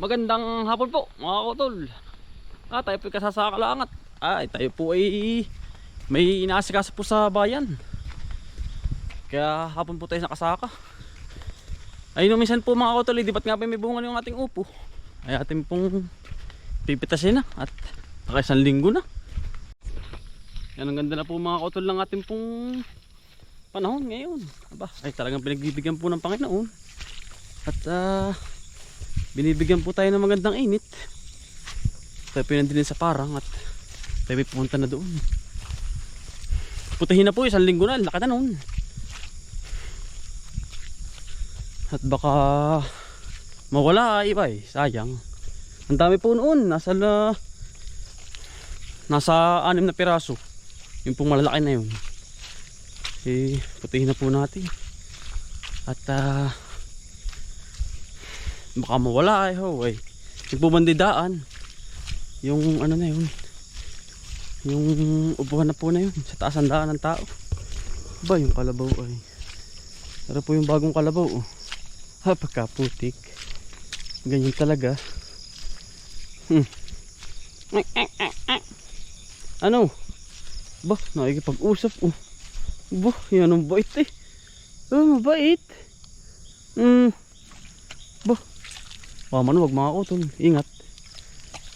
Magandang hapon po mga kutol. Ah, tayo po kasasakalangat. Ay, tayo po ay may inaasikaso po sa bayan. Kaya hapon po tayo nakasaka. Ay, minsan po mga kutol, eh, di nga pa may bunga yung ating upo? Ay, atin pong pipitasin na at baka isang linggo na. Yan ang ganda na po mga kutol ng ating pong panahon ngayon. Aba, ay talagang pinagbibigyan po ng Panginoon. At ah, binibigyan po tayo ng magandang init. Tayo pinandilin sa parang at tayo pupunta na doon. Putahin na po isang linggo na, laki na noon. At baka mawala iba eh, sayang. Ang dami po noon, nasa la, nasa anim na piraso. Yung pong malalaki na yun. Eh, putihin na po natin. At ah, baka mawala eh ho eh. Yung pumandidaan. Yung ano na yun. Yung upuan na po na yun. Sa taas ang daan ng tao. Ba yung kalabaw ay. Pero po yung bagong kalabaw oh. Ha pagkaputik. Ganyan talaga. Hmm. Ano? Ba, nakikipag-usap oh. Ba, yan ang bait eh. Oh, mabait. Hmm. Ba, Wah, man, wag mga utol. Ingat.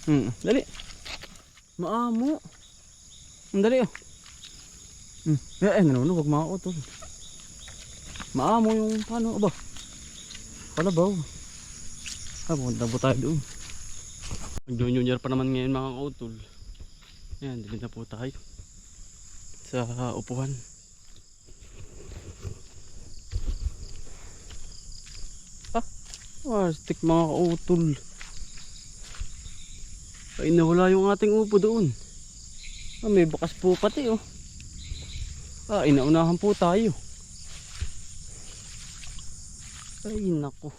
Hmm, dali. Maamo. Hmm, dali oh. Hmm, eh, eh, ano, wag mga utol. Maamo yung paano, aba. Palabaw. Ah, pumunta po tayo doon. Mag-junior pa naman ngayon mga utol. Ayan, dili na po tayo. Sa upuan. Stick mga kautol. Ay, nawala yung ating upo doon. Ah, may bakas po pati oh. Ah, inaunahan po tayo. Ay, nako.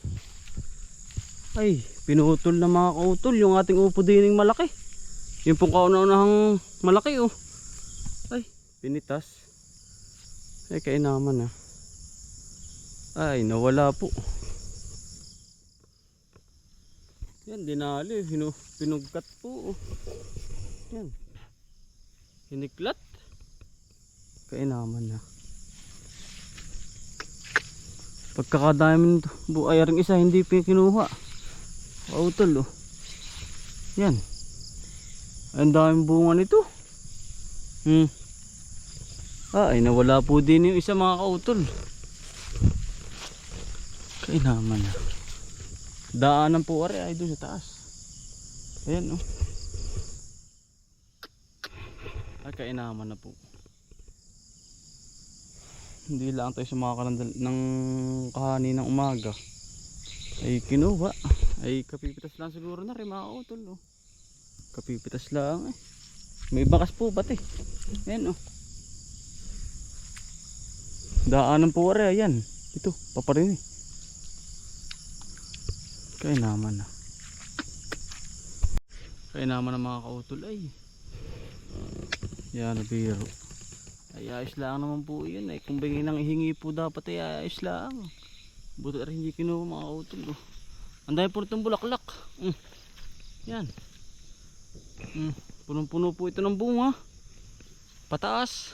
Ay, pinutol na mga kautol yung ating upo din yung malaki. Yung pong kauna-unahang malaki oh. Ay, pinitas. Ay, kainaman ah. Ay, nawala po. Yan, dinali. Hinu, pinugkat po. Yan. Hiniklat. Kainaman na. Pagkakadami nito. Buay ring isa, hindi kinuha. Kautol oh. Yan. Ang daming bunga nito. Hmm. Ah, ay nawala po din yung isa mga kautol. Kainaman na. Daanan po ari ay doon sa taas. Ayan oh. Ay kainaman na po. Hindi lang tayo sumakalandal ng kahani ng umaga. Ay kinuha. Ay kapipitas lang siguro na rin mga utol oh. Kapipitas lang eh. May bakas po pati. Ayan oh. Daanan po ari ayan. Ito, paparin eh. Kaya naman na. Kaya naman ng mga kautol ay. Yan, biro. Ay ayos lang naman po yun ay. Kung bigay nang ihingi po dapat ay ayos lang. Buto rin hindi kinuha mga kautol. Oh. Ang dami po itong bulaklak. Mm. Yan. Mm. Punong-puno po ito ng bunga. Pataas.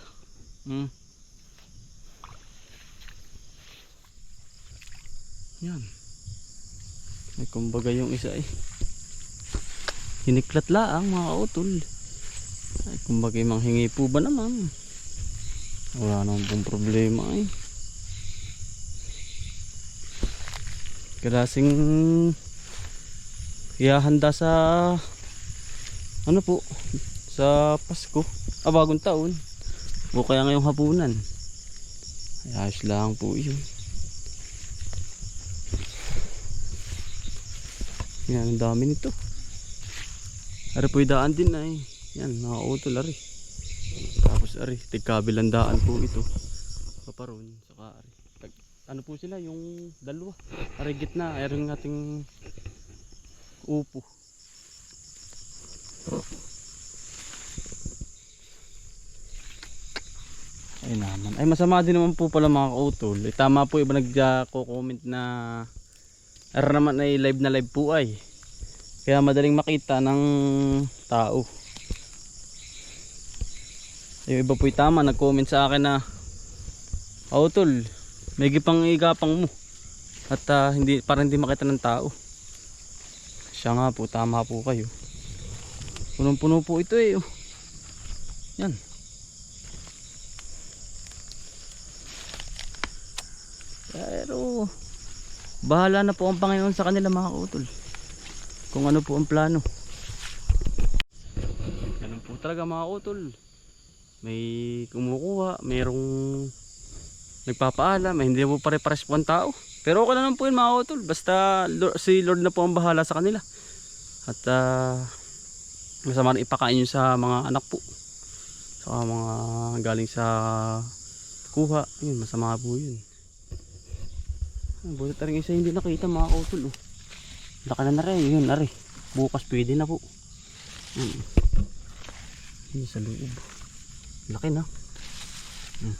Mm. Yan. Ay, kumbaga yung isa ay hiniklat laang mga kautol. Ay, kumbaga manghingi po ba naman? Wala naman pong problema ay. Klaseng ihahanda sa ano po sa Pasko ah bagong taon o kaya ngayong hapunan ay ayos lang po yun Yan, ang dami nito. Ari po daan din ay. Yan, nakautol ari. Tapos ari, tigkabilang daan po ito. Kaparon, saka ari. Tag, ano po sila, yung dalawa. Ari gitna, ari ng ating upo. Ay naman. Ay masama din naman po pala mga kautol. Eh, tama po iba nagja-comment na Ara naman ay live na live po ay. Kaya madaling makita ng tao. Yung iba po'y tama, nag-comment sa akin na Oh tol, may gipang igapang mo. At ah, hindi, para hindi makita ng tao. Siya nga po, tama po kayo. Punong-puno po ito eh. oh. Yan. Pero, bahala na po ang Panginoon sa kanila mga kautol. Kung ano po ang plano. Ganun po talaga mga kautol. May kumukuha, mayroong nagpapaalam, eh, hindi po pare-pares po ang tao. Pero okay na lang po yun mga kautol. Basta si Lord na po ang bahala sa kanila. At ah, masama rin ipakain yun sa mga anak po. Sa mga galing sa kuha. Yun, masama po yun. Ah, Buti taring isa hindi nakita mga kautol. Oh. Laka na na rin. Yun, nari. Bukas pwede na po. Mm. Yun sa loob. Laki na. Mm.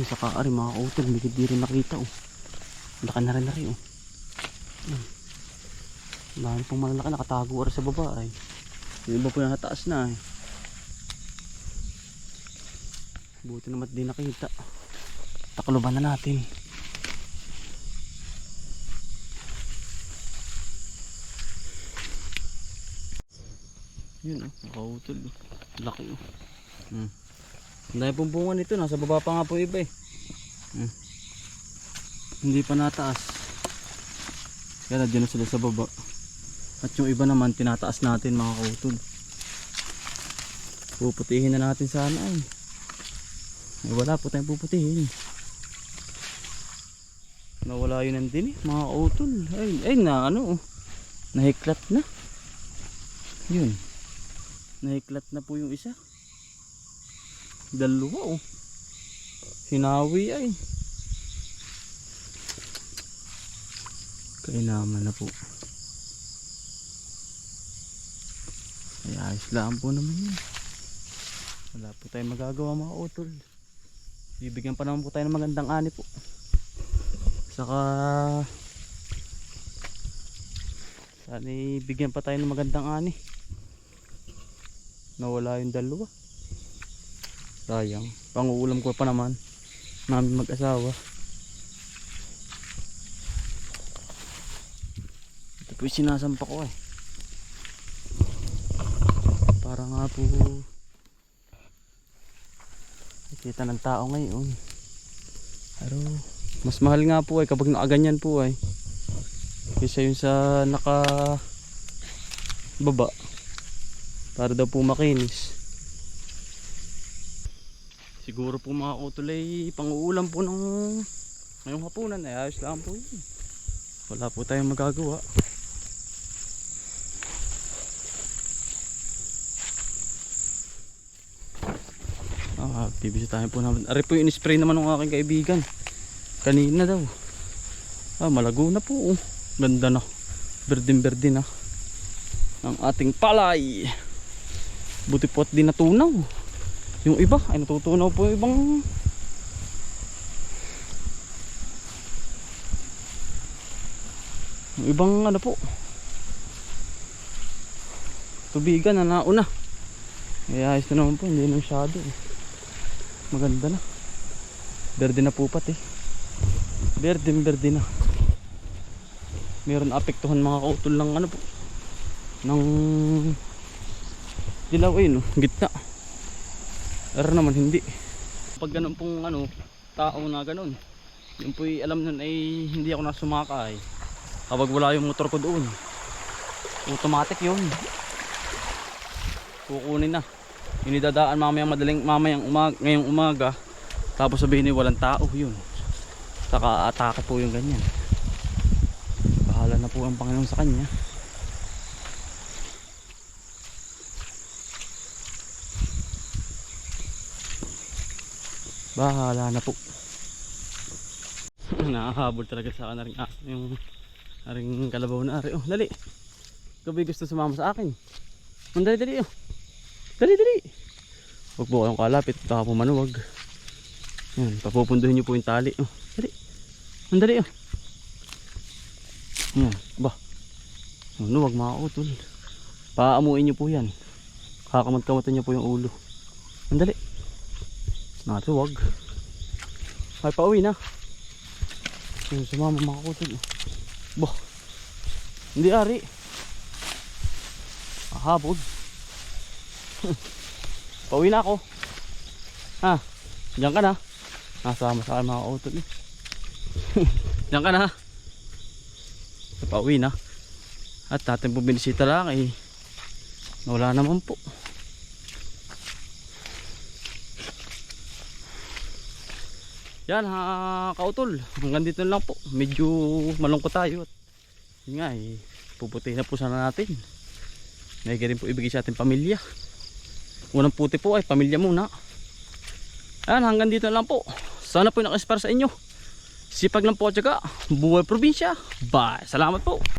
Yun sa kaari mga kautol. May di rin nakita oh. Laki na rin na rin oh. Mm. Dahil pong malalaki nakatago rin sa baba ay. Yung iba po yung taas na eh. Buti naman di nakita. Takluban na natin. Yun oh, nakautol oh. Laki oh. Hmm. Ang dami pong bunga nito, nasa baba pa nga po iba eh. Hmm. Hindi pa nataas. Kaya na dyan na sila sa baba. At yung iba naman tinataas natin mga kautol. Puputihin na natin sana ay. Eh, wala po tayong puputihin. Nawala yun ang din eh, mga kautol. Ay, ay na ano oh. Nahiklat na. Yun. Nahiklat na po yung isa. Dalawa oh. Hinawi ay. Kaya naman na po. Ay ayos lang po naman yun. Wala po tayong magagawa mga utol. Bibigyan pa naman po tayo ng magandang ani po. Saka sana bigyan pa tayo ng magandang ani. Nawala yung dalawa. Sayang. Panguulam ko pa naman. Namin mag-asawa. Ito po yung sinasampa ko eh. Para nga po nakita ng tao ngayon. Pero mas mahal nga po ay kapag nakaganyan po ay. Kaysa yung sa naka baba. Para daw po makinis. Siguro po mga kutulay pang-uulam po ng ngayong hapunan ay ayos lang po yun. Wala po tayong magagawa. Ah, bibisitahin po namin. Ari po yung spray naman ng aking kaibigan. Kanina daw. Ah, malago na po. oh. Ganda na. Berdin berde na. Ang ating palay. Buti po at di natunaw. Yung iba ay natutunaw po yung ibang yung ibang ano po tubigan na nauna ay ayos na naman po hindi na masyado eh. maganda na berde na po pati berde berde na. Meron apektuhan mga kautol ng ano po? Ng dilaw eh no? Gitna. Pero naman hindi. Pag ganun pong ano tao na ganun yung po'y alam nun ay hindi ako nasumakay kapag wala yung motor ko doon automatic yun. Kukunin na. Yung idadaan mamayang madaling mamayang umaga, ngayong umaga tapos sabihin ni walang tao yun saka atake po yung ganyan. Bahala na po ang Panginoon sa kanya. Bahala na po. Nakahabol talaga sa akin na rin aso yung aring kalabaw na ari. Oh dali. Gabi gusto sumama sa akin. Oh, dali dali oh. Dali dali. Huwag po kayong kalapit. Baka po manuwag yan papupunduhin nyo po yung tali oh dali oh dali oh Hmm, ba. Ano, wag mga utol. Paamuin niyo po yan. Kakamot-kamatan niyo po yung ulo. Andali. Nato, wag. Ay, pauwi na. Yung sumama mga utol. Bah. Hindi ari. Ahabog. pauwi na ako. Ha? Diyan ka na. Nasama sa akin mga utol eh. Diyan ka na. Pauwi na. At natin po lang eh. Wala naman po. Yan ha kautol. Hanggang dito lang po. Medyo malungkot tayo. At yun nga eh. Puputihin na po sana natin. May rin po ibigay sa ating pamilya. Unang puti po ay pamilya muna. Ayan hanggang dito lang po. Sana po nakainspire sa inyo. Sipag lang po at buhay probinsya. Bye. Salamat po.